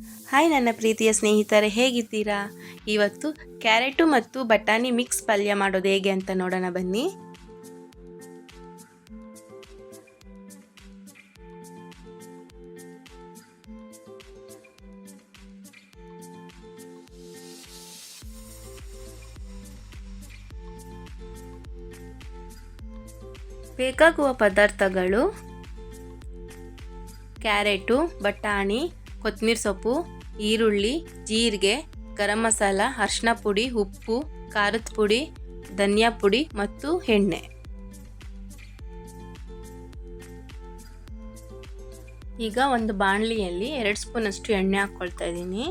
Hi ನನ್ನ ಪ್ರೀತಿಯ ಸ್ನೇಹಿತರೆ, ಹೇಗಿದ್ದೀರಾ? ಇವತ್ತು ಕ್ಯಾರೆಟು ಮತ್ತು ಬಟಾಣಿ ಮಿಕ್ಸ್ ಪಲ್ಯ ಮಾಡೋದು ಹೇಗೆ ಅಂತ ನೋಡೋಣ ಬನ್ನಿ. ಬೇಕಾಗುವ ಪದಾರ್ಥಗಳು, ಕ್ಯಾರೆಟು, ಬಟಾಣಿ ಕೊತ್ತಂಬರಿ ಸೊಪ್ಪು, ಈರುಳ್ಳಿ, ಜೀರಿಗೆ, ಗರಂ ಮಸಾಲ ಅರಿಶಿನ ಪುಡಿ, ಉಪ್ಪು, ಖಾರದ ಪುಡಿ, ಧನಿಯಾ ಪುಡಿ ಮತ್ತು ಎಣ್ಣೆ. ಈಗ ಒಂದು ಬಾಣಲಿಯಲ್ಲಿ ಎರಡು ಸ್ಪೂನಷ್ಟು ಎಣ್ಣೆ ಹಾಕ್ಕೊಳ್ತಾ ಇದ್ದೀನಿ.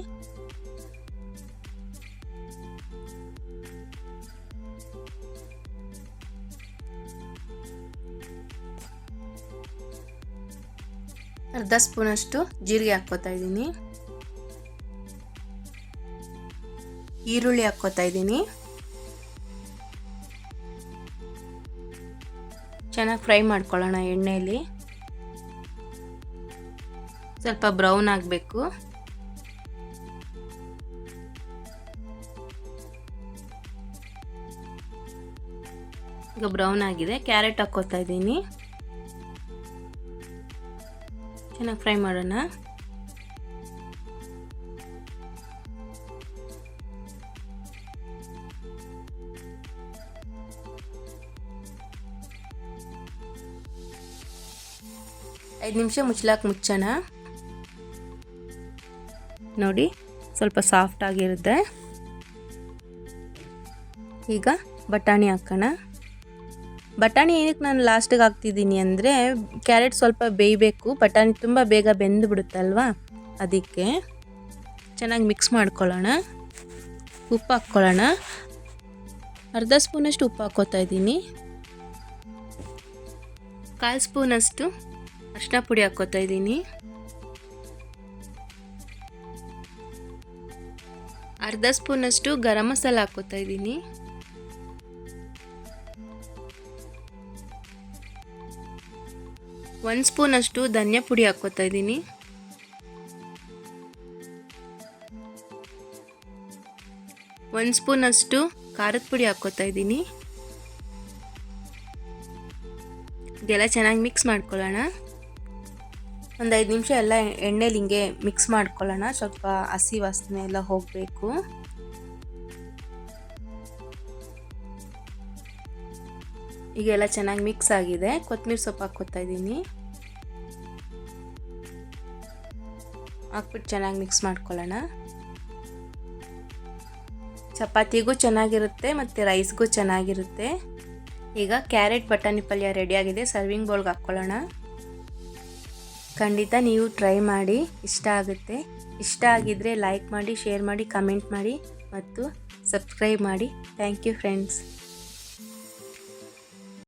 ಅರ್ಧ ಸ್ಪೂನಷ್ಟು ಜೀರಿಗೆ ಹಾಕ್ಕೋತಾ ಇದ್ದೀನಿ. ಈರುಳ್ಳಿ ಹಾಕ್ಕೋತಾ ಇದ್ದೀನಿ. ಚೆನ್ನಾಗಿ ಫ್ರೈ ಮಾಡ್ಕೊಳ್ಳೋಣ ಎಣ್ಣೆಯಲ್ಲಿ ಸ್ವಲ್ಪ ಬ್ರೌನ್ ಆಗಬೇಕು. ಈಗ ಬ್ರೌನ್ ಆಗಿದೆ, ಕ್ಯಾರೆಟ್ ಹಾಕ್ಕೋತಾ ಇದ್ದೀನಿ. ಚೆನ್ನಾಗಿ ಫ್ರೈ ಮಾಡೋಣ. ಐದು ನಿಮಿಷ ಮುಚ್ಚಲಾಕ ಮುಚ್ಚೋಣ. ನೋಡಿ ಸ್ವಲ್ಪ ಸಾಫ್ಟ್ ಆಗಿರುತ್ತೆ. ಈಗ ಬಟಾಣಿ ಹಾಕೋಣ. ಬಟಾಣಿ ಏನಕ್ಕೆ ನಾನು ಲಾಸ್ಟಿಗೆ ಹಾಕ್ತಿದ್ದೀನಿ ಅಂದರೆ ಕ್ಯಾರೆಟ್ ಸ್ವಲ್ಪ ಬೇಯಬೇಕು. ಬಟಾಣಿ ತುಂಬ ಬೇಗ ಬೆಂದು ಬಿಡುತ್ತಲ್ವಾ ಅದಕ್ಕೆ ಚೆನ್ನಾಗಿ ಮಿಕ್ಸ್ ಮಾಡ್ಕೊಳ್ಳೋಣ. ಉಪ್ಪು ಹಾಕ್ಕೊಳ್ಳೋಣ. ಅರ್ಧ ಸ್ಪೂನಷ್ಟು ಉಪ್ಪು ಹಾಕ್ಕೋತಾ ಇದ್ದೀನಿ. ಕಾಲು ಸ್ಪೂನಷ್ಟು ಅರಿಶಿನ ಪುಡಿ ಹಾಕ್ಕೋತಾ ಇದ್ದೀನಿ. ಅರ್ಧ ಸ್ಪೂನಷ್ಟು ಗರಂ ಮಸಾಲ ಹಾಕ್ಕೋತಾ ಇದ್ದೀನಿ. ಒಂದು ಸ್ಪೂನಷ್ಟು ಧನಿಯಾ ಪುಡಿ ಹಾಕ್ಕೋತಾ ಇದ್ದೀನಿ. ಒಂದು ಸ್ಪೂನಷ್ಟು ಖಾರದ ಪುಡಿ ಹಾಕ್ಕೋತಾ ಇದ್ದೀನಿ. ಇದೆಲ್ಲ ಚೆನ್ನಾಗಿ ಮಿಕ್ಸ್ ಮಾಡ್ಕೊಳ್ಳೋಣ. ಒಂದು ಐದು ನಿಮಿಷ ಎಲ್ಲ ಎಣ್ಣೆಲಿ ಹಿಂಗೆ ಮಿಕ್ಸ್ ಮಾಡ್ಕೊಳ್ಳೋಣ. ಸ್ವಲ್ಪ ಹಸಿ ವಾಸನೆ ಎಲ್ಲ ಹೋಗಬೇಕು. ಈಗೆಲ್ಲ ಚೆನ್ನಾಗಿ ಮಿಕ್ಸ್ ಆಗಿದೆ. ಕೊತ್ತಂಬರಿ ಸೊಪ್ಪು ಹಾಕ್ಕೊತಾ ಇದ್ದೀನಿ. ಹಾಕ್ಬಿಟ್ಟು ಚೆನ್ನಾಗಿ ಮಿಕ್ಸ್ ಮಾಡ್ಕೊಳ್ಳೋಣ. ಚಪಾತಿಗೂ ಚೆನ್ನಾಗಿರುತ್ತೆ ಮತ್ತು ರೈಸ್ಗೂ ಚೆನ್ನಾಗಿರುತ್ತೆ. ಈಗ ಕ್ಯಾರೆಟ್ ಬಟಾಣಿ ಪಲ್ಯ ರೆಡಿಯಾಗಿದೆ ಸರ್ವಿಂಗ್ ಬೌಲ್ಗೆ ಹಾಕ್ಕೊಳ್ಳೋಣ. ಖಂಡಿತ ನೀವು ಟ್ರೈ ಮಾಡಿ, ಇಷ್ಟ ಆಗುತ್ತೆ. ಇಷ್ಟ ಆಗಿದ್ದರೆ ಲೈಕ್ ಮಾಡಿ ಶೇರ್ ಮಾಡಿ ಕಮೆಂಟ್ ಮಾಡಿ ಮತ್ತು ಸಬ್ಸ್ಕ್ರೈಬ್ ಮಾಡಿ. Thank you friends